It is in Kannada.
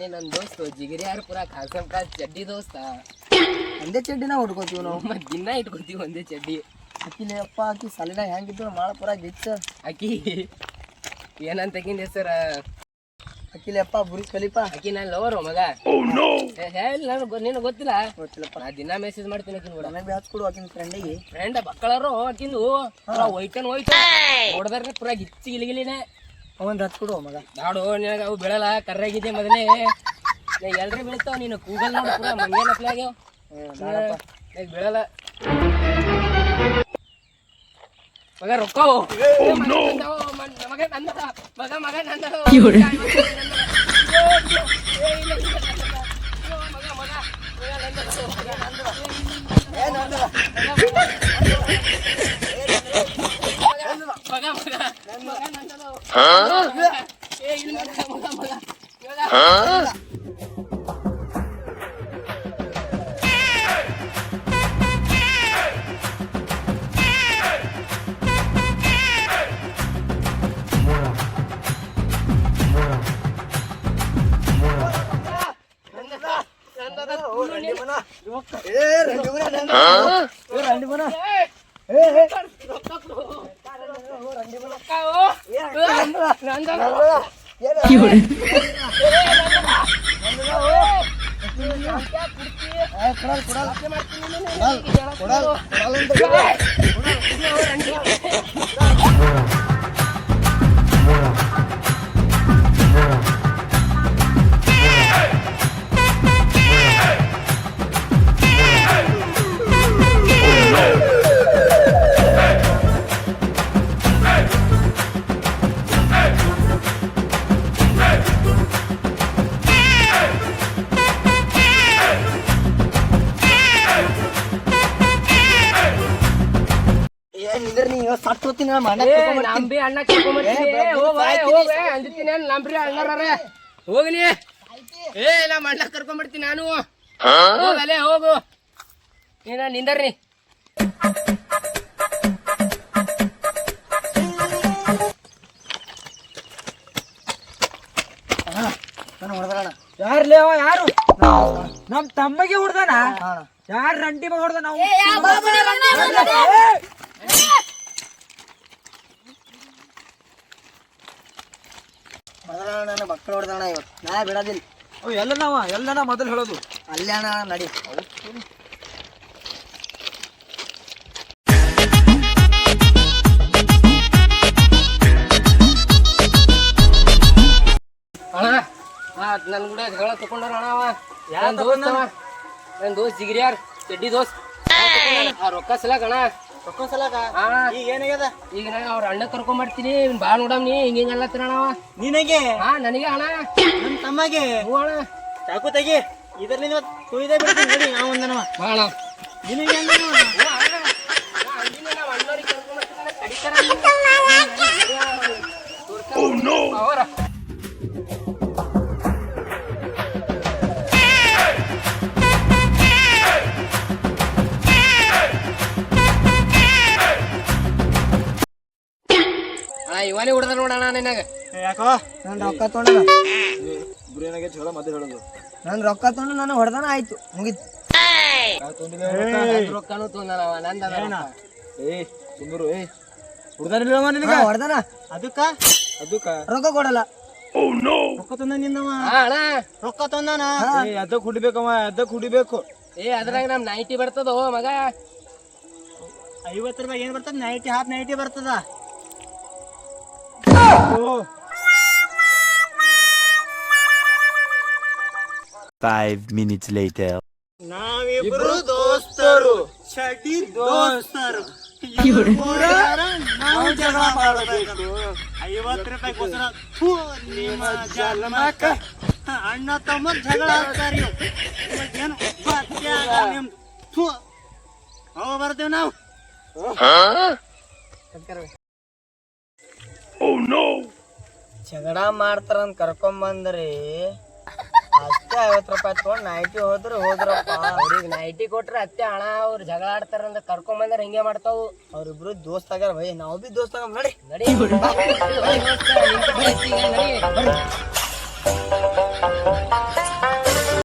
ನೀ ನನ್ ದೋಸ್ತ ಜಿಗಿರಿ ಯಾರು ಪೂರ ಖಾಸಂ ಖಾಸ್ ಚಡ್ಡಿ ದೋಸ್ತ. ಒಂದೇ ಚಡ್ಡಿನ ಹುಡ್ಕೋತೀವಿ ನಾವು. ಮತ್ ದಿನ ಇಟ್ಕೋತೀವಿ ಒಂದೇ ಚಡ್ಡಿ. ಅಕ್ಕಿಲಿ ಅಪ್ಪ ಆಕಿ ಸಲಿನ ಹೆಂಗಿದ್ರು ಮಾಳ ಪುರ ಗಿಚ್ಚ. ಆಕಿ ಏನಂತ ಕಿಂದೆ ಹೆಸರ? ಅಕ್ಕಿಲಿ ಅಪ್ಪ ಬುರಿ ಕಲಿಪ ಆಕಿ ನಾನು ಲವರ್ ಮಗ. ಏ, ಹೇ ನಾನು ನಿನಗೆ ಗೊತ್ತಿಲ್ಲ? ಗೊತ್ತಿಲ್ಲಪ್ಪ. ನಾ ದಿನ ಮೆಸೇಜ್ ಮಾಡ್ತೀನಿ ಆಕಿನ ಕೂಡ. ನನಗೆ ಹಚ್ಕೊಡು ಆಕಿನ ಫ್ರೆಂಡಿಗೆ ಫ್ರೆಂಡ್ ಬಕ್ಕಳರು ಆಕಿಂದು ಪೂರ ಒಯ್ತನ್ ಹೋಯ್ತು ನೋಡ್ದಾರ ಪೂರ ಗಿಚ್ಚಿ ಗಿಲಿಗಿಲಿನೇ ಅವನ್ ಹಚ್ಕೊಡು ಮಗ. ನಾಡು ನಿನಗೆ ಅವು ಬೆಳಲ್ಲ ಕರ್ರಾಗಿದೆ ಮೊದಲೇ. ಎಲ್ರಿ ಬೀಳ್ತಾವ ನೀನು ಕೂಗಲ್ ನೋಡು ಕೂಡ ಮಂಗೇನ ಆಗ್ಯಾವ. ಈಗ ಬೀಳಲ್ಲ. ಮಗ ರೊಕ್ಕ? ಮಗ ನಂದ ಮಗ ಮಗ ನಂದ. ಮಗ ಮಗ ನಂದದು ಏ ಇಲ್ಲ ಮಗ ಮಗ ಮಗ ಏನಿದ್ರೆ ನೀ ಇವತ್ತು ಸತ್ತು ಮನೆ ನಂಬಿ ಅಣ್ಣ ಕರ್ಕೊಂಬರ್ತೀನಿ. ಹೋಗ ಅಂದಿರ್ತೀನಿ ನಂಬ್ರಿ ಅಣ್ಣರೇ ಹೋಗ್ಲಿ ಏ ನಮ್ಮ ಅಣ್ಣ ಕರ್ಕೊಂಡ್ಬಿಡ್ತೀನಿ ನಾನು. ಹೋಗಲೇ ಹೋಗು. ಏನ ನಿಂದರ್ರಿ ಯಾರ್ಲೇ ಯಾರು ನಮ್ ತಮ್ಮಗೆ ಹೊಡ್ದಾನ? ಯಾರ ರಂಟಿ ಹೊಡ್ದ ನಾವು ಹೊಡೆದಣ ನನ್ನ ಮಕ್ಕಳು ಹೊಡೆದಣ ಇವತ್ತು. ನಾ ಬಿಡೋದಿಲ್ಲ. ಎಲ್ಲ ಎಲ್ಲನವ ಎಲ್ಲ ಮೊದಲು ಹೇಳೋದು. ಅಲ್ಲೇ ಅಣ್ಣ ನಡಿ. ಅಣ್ಣ ಹಾ ನನ್ ಕೂಡ ಹೇಳ ತಕೊಂಡಾರ ಅಣ್ಣ ಅವ. ನನ್ ದೋಸ್ತ ಅವ. ನನ್ ದೋಸ್ತ್ ಜಿಗಿರಿಯಾರ್ ಚಡ್ಡಿ ದೋಸ್ತ್. ಆ ರೊಕ್ಕ ಸಲಕ ಅಣ್ಣ. ರೊಕ್ಕ ಸಲಕ ಈಗ ಏನಾಗ್ಯದ? ಈಗ ನಾ ಅವ್ರ ಅಣ್ಣ ಕರ್ಕೊಂಬರ್ತೀನಿ ಬಾ ನೋಡಮ್ ನೀ ಹಿಂಗ ಹಿಂಗ ಅಲ್ಲತ್ತಿರ ಅಣ್ಣ ನಿನಗೆ? ಹಾ ನನಗೆ ಅಣ್ಣ. ನನ್ನ ತಮ್ಮಗೆ? ಹ್ಞೂ ಅಣ್ಣ. ಚಾಕು ತೆಗಿ. ಇದರಿಂದ ಕುಯ್ದೇ ಬಿಡ್ತೀನಿ. ನೋಡಿ ನಾವು ಒಂದನವ ಬಾ ಅಣ್ಣ. ನಿನಗೆ ಅಣ್ಣವ್ರಿಗೆ ಕಡಿತಾರ ಇವನೇ ಹುಡ್ದ ನೋಡೋಣ ನಿನಗ. ಯಾಕೋ? ನನ್ನ ರೊಕ್ಕ ತೊಗೊಂಡ ಗುರಿನಾಗೆ ಹೇಳ ಮೊದಲು ಹೇಳೋದು ನನ್ನ ರೊಕ್ಕ ತೊಗೊಂಡು ನಾನು ಹೊಡೆದಾನ ಆಯ್ತು ಮುಗೀತು ರೊಕ್ಕನೂ ತೊಂದನವ ನಂದ ಏ ಸುಂದರು ಏ. ಹುಡ್ದಾನಿಲ್ಲ ನಿನಗ? ಹೊಡೆದನ. ಅದಕ್ಕ? ಅದಕ್ಕ? ರೊಕ್ಕ ಕೊಡಲ್ಲ. ರೊಕ್ಕ ತಂದ ನಿನ್ನವ? ರೊಕ್ಕ ತಂದಾನ? ಏ ಅದಕ್ಕೆ ಹುಡಿಬೇಕವ ಅದಕ್ಕೆ ಹುಡಿಬೇಕು. ಏ ಅದ್ರಾಗ ನಮ್ ನೈಟಿ ಬರ್ತದೋ ಮಗ? ಐವತ್ತು ರೂಪಾಯಿ ಏನ್ ಬರ್ತದ? ನೈಟಿ ಹಾಫ್ ನೈಟಿ ಬರ್ತದ. Five minutes later. ನಾವಿಬ್ರು ದೋಸ್ತರು ಚಟಿ ದೋಸ್ತರು ನಾವು ಜಗಳ ಮಾಡಬೇಕು ಐವತ್ತು ರೂಪಾಯಿ ಕೊಟ್ಟರ ಥು, ನಿಮ್ಮ ಜನ್ಮಕ್ಕ ಅಣ್ಣ ತಮ್ಮ ಜಗಳ ಆಡ್ತಾರ ಏನು ಪತ್ಯಾಗ ನಿಮ್ದು ಥು ಅವ ಬರ್ತೇವೆ ನಾವು ಜಗಳ ಮಾಡ್ತಾರಂತ ಕರ್ಕೊಂಬಂದ್ರಿ. ಅಷ್ಟೇ ಐವತ್ತು ರೂಪಾಯಿ ತಗೊಂಡ್ ನೈಟಿ ಹೋದ್ರೆ ಹೋದ್ರಪ್ಪ. ಅವ್ರಿಗೆ ನೈಟಿ ಕೊಟ್ರೆ ಅತ್ತೆ ಹಣ. ಅವ್ರು ಜಗಳ ಆಡ್ತಾರಂತ ಕರ್ಕೊಂಡ್ ಬಂದ್ರೆ ಹಿಂಗೆ ಮಾಡ್ತಾವು. ಅವ್ರಿಬ್ರು ದೋಸ್ತ ಆಗ್ಯಾರ. ಭಯ ನಾವು ಬಿ ದೋಸ್ತ ಆಗ ನಡಿ. ನಡಿ.